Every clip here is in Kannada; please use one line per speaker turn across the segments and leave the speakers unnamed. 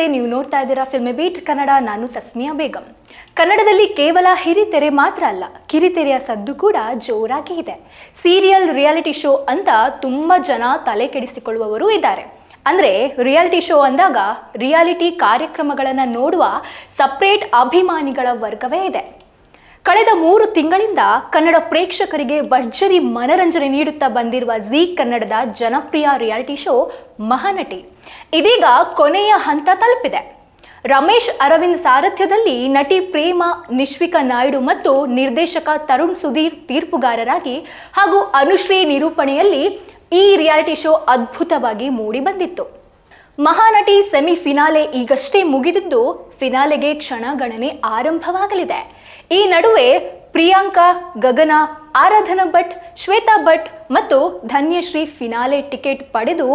ನಮಸ್ತೆ ನೀವು ನೋಡ್ತಾ ಇದ್ದೀರಾ ಫಿಲ್ಮಿ ಬೀಟ್ ಕನ್ನಡ, ನಾನು ತಸ್ಮಿಯಾ ಬೇಗಂ. ಕನ್ನಡದಲ್ಲಿ ಕೇವಲ ಹಿರಿತೆರೆ ಮಾತ್ರ ಅಲ್ಲ, ಕಿರಿತೆರೆಯ ಸದ್ದು ಕೂಡ ಜೋರಾಗಿ ಇದೆ. ಸೀರಿಯಲ್ ರಿಯಾಲಿಟಿ ಶೋ ಅಂತ ತುಂಬ ಜನ ತಲೆ ಕೆಡಿಸಿಕೊಳ್ಳುವವರು ಇದ್ದಾರೆ. ಅಂದರೆ ರಿಯಾಲಿಟಿ ಶೋ ಅಂದಾಗ ರಿಯಾಲಿಟಿ ಕಾರ್ಯಕ್ರಮಗಳನ್ನು ನೋಡುವ ಸಪ್ರೇಟ್ ಅಭಿಮಾನಿಗಳ ವರ್ಗವೇ ಇದೆ. ಕಳೆದ ಮೂರು ತಿಂಗಳಿಂದ ಕನ್ನಡ ಪ್ರೇಕ್ಷಕರಿಗೆ ಭರ್ಜರಿ ಮನರಂಜನೆ ನೀಡುತ್ತಾ ಬಂದಿರುವ ಜೀ ಕನ್ನಡದ ಜನಪ್ರಿಯ ರಿಯಾಲಿಟಿ ಶೋ ಮಹಾನಟಿ. ಇದೀಗ ಕೊನೆಯ ಹಂತ ತಲುಪಿದೆ. ರಮೇಶ್, ಅರವಿಂದ್ ಸಾರಥ್ಯದಲ್ಲಿ ನಟಿ ಪ್ರೇಮ, ನಿಶ್ವಿಕಾ ನಾಯ್ಡು ಮತ್ತು ನಿರ್ದೇಶಕ ತರುಣ್ ಸುಧೀರ್ ತೀರ್ಪುಗಾರರಾಗಿ ಹಾಗೂ ಅನುಶ್ರೀ ನಿರೂಪಣೆಯಲ್ಲಿ ಈ ರಿಯಾಲಿಟಿ ಶೋ ಅದ್ಭುತವಾಗಿ ಮೂಡಿ ಬಂದಿತ್ತು ಮಹಾನಟಿ ಸೆಮಿ ಫಿನಾಲೆ ಈಗಷ್ಟೇ ಮುಗಿದಿದ್ದು ಫಿನಾಲೆಗೆ ಕ್ಷಣಗಣನೆ ಆರಂಭವಾಗಲಿದೆ. ಈ ನಡುವೆ ಪ್ರಿಯಾಂಕಾ, ಗಗನ, ಆರಾಧನಾ ಭಟ್, ಶ್ವೇತಾ ಭಟ್ ಮತ್ತು ಧನ್ಯಶ್ರೀ ಫಿನಾಲೆ ಟಿಕೆಟ್ ಪಡೆದು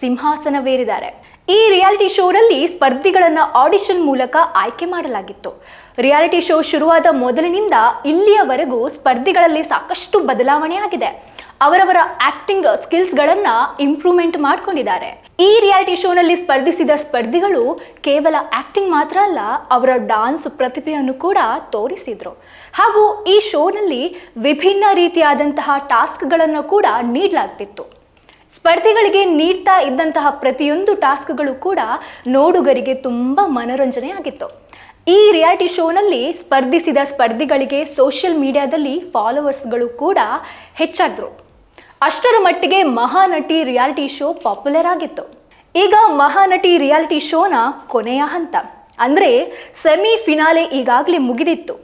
ಸಿಂಹಾಸನವೇರಿದ್ದಾರೆ. ಈ ರಿಯಾಲಿಟಿ ಶೋನಲ್ಲಿ ಸ್ಪರ್ಧಿಗಳನ್ನು ಆಡಿಷನ್ ಮೂಲಕ ಆಯ್ಕೆ ಮಾಡಲಾಗಿತ್ತು. ರಿಯಾಲಿಟಿ ಶೋ ಶುರುವಾದ ಮೊದಲಿನಿಂದ ಇಲ್ಲಿಯವರೆಗೂ ಸ್ಪರ್ಧಿಗಳಲ್ಲಿ ಸಾಕಷ್ಟು ಬದಲಾವಣೆ ಆಗಿದೆ ಅವರವರ ಆಕ್ಟಿಂಗ್ ಸ್ಕಿಲ್ಸ್ಗಳನ್ನು ಇಂಪ್ರೂವ್ಮೆಂಟ್ ಮಾಡ್ಕೊಂಡಿದ್ದಾರೆ. ಈ ರಿಯಾಲಿಟಿ ಶೋನಲ್ಲಿ ಸ್ಪರ್ಧಿಸಿದ ಸ್ಪರ್ಧಿಗಳು ಕೇವಲ ಆಕ್ಟಿಂಗ್ ಮಾತ್ರ ಅಲ್ಲ, ಅವರ ಡಾನ್ಸ್ ಪ್ರತಿಭೆಯನ್ನು ಕೂಡ ತೋರಿಸಿದ್ರು. ಹಾಗೂ ಈ ಶೋನಲ್ಲಿ ವಿಭಿನ್ನ ರೀತಿಯಾದಂತಹ ಟಾಸ್ಕ್ಗಳನ್ನು ಕೂಡ ನೀಡಲಾಗ್ತಿತ್ತು. ಸ್ಪರ್ಧಿಗಳಿಗೆ ನೀಡ್ತಾ ಇದ್ದಂತಹ ಪ್ರತಿಯೊಂದು ಟಾಸ್ಕ್ಗಳು ಕೂಡ ನೋಡುಗರಿಗೆ ತುಂಬ ಮನೋರಂಜನೆಯಾಗಿತ್ತು ಈ ರಿಯಾಲಿಟಿ ಶೋನಲ್ಲಿ ಸ್ಪರ್ಧಿಸಿದ ಸ್ಪರ್ಧಿಗಳಿಗೆ ಸೋಷಿಯಲ್ ಮೀಡಿಯಾದಲ್ಲಿ ಫಾಲೋವರ್ಸ್ಗಳು ಕೂಡ ಹೆಚ್ಚಾದ್ರು. ಅಷ್ಟರ ಮಟ್ಟಿಗೆ ಮಹಾನಟಿ ರಿಯಾಲಿಟಿ ಶೋ ಪಾಪ್ಯುಲರ್ ಆಗಿತ್ತು. ಈಗ ಮಹಾನಟಿ ರಿಯಾಲಿಟಿ ಶೋನ ಕೊನೆಯ ಹಂತ. ಅಂದರೆ ಸೆಮಿ ಫಿನಾಲೆ ಈಗಾಗಲೇ ಮುಗಿದಿತ್ತು.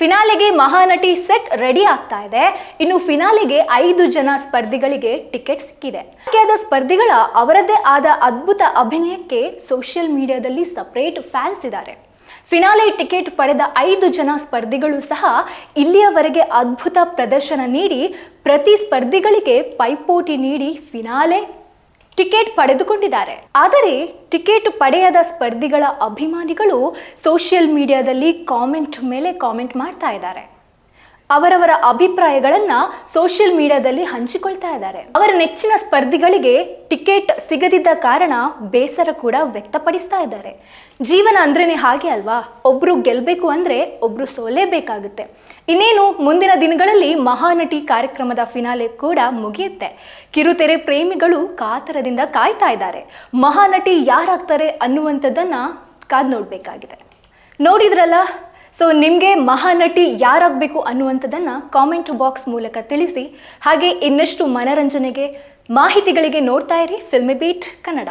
ಫಿನಾಲೆಗೆ ಮಹಾನಟಿ ಸೆಟ್ ರೆಡಿ ಆಗ್ತಾ ಇದೆ. ಇನ್ನು ಫಿನಾಲೆಗೆ ಐದು ಜನ ಸ್ಪರ್ಧಿಗಳಿಗೆ ಟಿಕೆಟ್ ಸಿಕ್ಕಿದೆ. ಆಯ್ಕೆಯಾದ ಸ್ಪರ್ಧಿಗಳ ಅವರದ್ದೇ ಆದ ಅದ್ಭುತ ಅಭಿನಯಕ್ಕೆ ಸೋಷಿಯಲ್ ಮೀಡಿಯಾದಲ್ಲಿ ಸಪರೇಟ್ ಫ್ಯಾನ್ಸ್ ಇದ್ದಾರೆ. ಫಿನಾಲೆ ಟಿಕೆಟ್ ಪಡೆದ ಐದು ಜನ ಸ್ಪರ್ಧಿಗಳು ಸಹ ಇಲ್ಲಿಯವರೆಗೆ ಅದ್ಭುತ ಪ್ರದರ್ಶನ ನೀಡಿ ಪ್ರತಿ ಸ್ಪರ್ಧಿಗಳಿಗೆ ಪೈಪೋಟಿ ನೀಡಿ ಫಿನಾಲೆ ಟಿಕೆಟ್ ಪಡೆದುಕೊಂಡಿದ್ದಾರೆ. ಆದರೆ ಟಿಕೆಟ್ ಪಡೆಯದ ಸ್ಪರ್ಧಿಗಳ ಅಭಿಮಾನಿಗಳು ಸೋಷಿಯಲ್ ಮೀಡಿಯಾದಲ್ಲಿ ಕಾಮೆಂಟ್ ಮೇಲೆ ಕಾಮೆಂಟ್ ಮಾಡ್ತಾ ಇದ್ದಾರೆ. ಅವರವರ ಅಭಿಪ್ರಾಯಗಳನ್ನ ಸೋಷಿಯಲ್ ಮೀಡಿಯಾದಲ್ಲಿ ಹಂಚಿಕೊಳ್ತಾ ಇದ್ದಾರೆ. ಅವರ ನೆಚ್ಚಿನ ಸ್ಪರ್ಧಿಗಳಿಗೆ ಟಿಕೆಟ್ ಸಿಗದಿದ್ದ ಕಾರಣ ಬೇಸರ ಕೂಡ ವ್ಯಕ್ತಪಡಿಸ್ತಾ ಇದ್ದಾರೆ. ಜೀವನ ಅಂದ್ರೇನೆ ಹಾಗೆ ಅಲ್ವಾ? ಒಬ್ರು ಗೆಲ್ಬೇಕು ಅಂದ್ರೆ ಒಬ್ರು ಸೋಲೇಬೇಕಾಗುತ್ತೆ. ಇನ್ನೇನು, ಮುಂದಿನ ದಿನಗಳಲ್ಲಿ ಮಹಾನಟಿ ಕಾರ್ಯಕ್ರಮದ ಫಿನಾಲೆ ಕೂಡ ಮುಗಿಯುತ್ತೆ. ಕಿರುತೆರೆ ಪ್ರೇಮಿಗಳು ಕಾತರದಿಂದ ಕಾಯ್ತಾ ಇದ್ದಾರೆ. ಮಹಾನಟಿ ಯಾರಾಗ್ತಾರೆ ಅನ್ನುವಂಥದ್ದನ್ನ ಕಾದ್ ನೋಡ್ಬೇಕಾಗಿದೆ ನೋಡಿದ್ರಲ್ಲ ಸೊ ನಿಮಗೆ ಮಹಾನಟಿ ಯಾರಾಗಬೇಕು ಅನ್ನುವಂಥದ್ದನ್ನು ಕಾಮೆಂಟ್ ಬಾಕ್ಸ್ ಮೂಲಕ ತಿಳಿಸಿ, ಹಾಗೆ ಇನ್ನಷ್ಟು ಮನರಂಜನೆಗೆ ಮಾಹಿತಿಗಳಿಗೆ ನೋಡ್ತಾ ಇರಿ ಫಿಲ್ಮಿ ಬೀಟ್ ಕನ್ನಡ